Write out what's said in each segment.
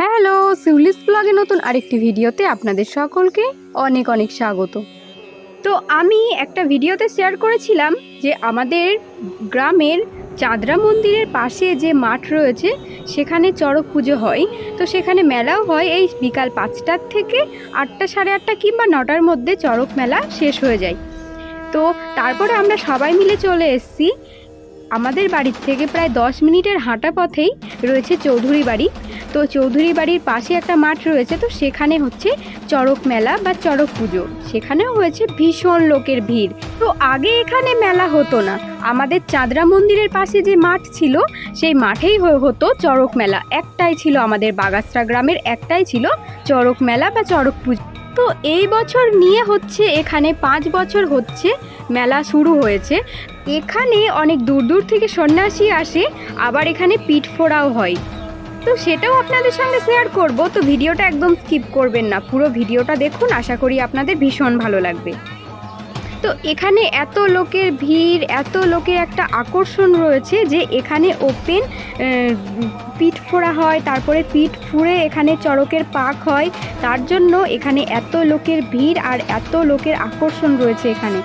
Hello সিউলিস ব্লগে নতুন আরেকটি ভিডিওতে আপনাদের সকলকে অনেক অনেক স্বাগত। তো আমি একটা ভিডিওতে শেয়ার করেছিলাম যে আমাদের গ্রামের চাঁদরা মন্দিরের পাশে যে মাঠ রয়েছে, সেখানে চড়ক পুজো হয়। তো সেখানে মেলাও হয়, এই বিকাল পাঁচটার থেকে আটটা সাড়ে আটটা কিংবা নটার মধ্যে চড়ক মেলা শেষ হয়ে যায়। তো তারপরে আমরা সবাই মিলে চলে এসেছি। আমাদের বাড়ির থেকে প্রায় দশ মিনিটের হাঁটা পথেই রয়েছে চৌধুরী বাড়ি। তো চৌধুরী বাড়ির পাশে একটা মাঠ রয়েছে, তো সেখানে হচ্ছে চড়ক মেলা বা চড়ক পুজো। সেখানেও হয়েছে ভীষণ লোকের ভিড়। তো আগে এখানে মেলা হতো না। আমাদের চাঁদরা মন্দিরের পাশে যে মাঠ ছিল, সেই মাঠেই হতো চড়ক মেলা। একটাই ছিল আমাদের বাগাসরা গ্রামের, একটাই ছিল চড়ক মেলা বা চড়ক পুজো। তো এই বছর নিয়ে হচ্ছে, এখানে পাঁচ বছর হচ্ছে মেলা শুরু হয়েছে। এখানে অনেক দূর দূর থেকে সন্ন্যাসী আসে, আবার এখানে পিঠ ফোড়াও হয়। তো সেটাও আপনাদের সঙ্গে শেয়ার করব, তো ভিডিওটা একদম স্কিপ করবেন না। পুরো ভিডিওটা দেখুন, আশা করি আপনাদের ভীষণ ভালো লাগবে। তো এখানে এত লোকের ভিড়, এত লোকের একটা আকর্ষণ রয়েছে যে এখানে ওপেন পিঠ ফোড়া হয়, তারপরে পিঠ ফুঁড়ে এখানে চড়কের পাক হয়। তার জন্য এখানে এত লোকের ভিড় আর এত লোকের আকর্ষণ রয়েছে এখানে।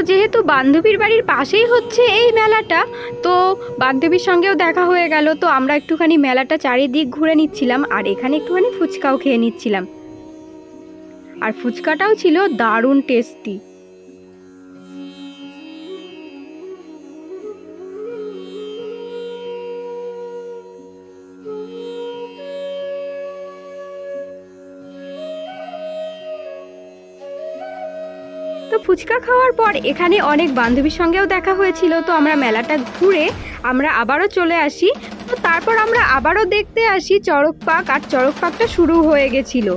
যেহেতু বান্ধবীর বাড়ির পাশেই হচ্ছে এই মেলাটা, তো বান্ধবীর সঙ্গেও দেখা হয়ে গেল। তো আমরা একটুখানি মেলাটা চারিদিক ঘুরে নিচ্ছিলাম আর এখানে একটুখানি ফুচকাও খেয়ে নিচ্ছিলাম। আর ফুচকাটাও ছিল দারুণ টেস্টি তো ফুচকা খাওয়ার পর এখানে অনেক বান্ধবীর সঙ্গেও দেখা হয়েছিল। তো আমরা মেলাটা ঘুরে আমরা আবারও চলে আসি। তো তারপর আমরা আবারও দেখতে আসি চড়ক পাক আর চড়ক পাকটা শুরু হয়ে গেছিল।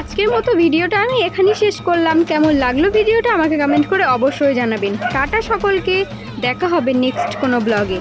আজকের মতো ভিডিওটা আমি এখানেই শেষ করলাম। কেমন লাগল ভিডিওটা আমাকে কমেন্ট করে অবশ্যই জানাবেন। টাটা সকলকে, দেখা হবে নেক্সট কোনো ব্লগে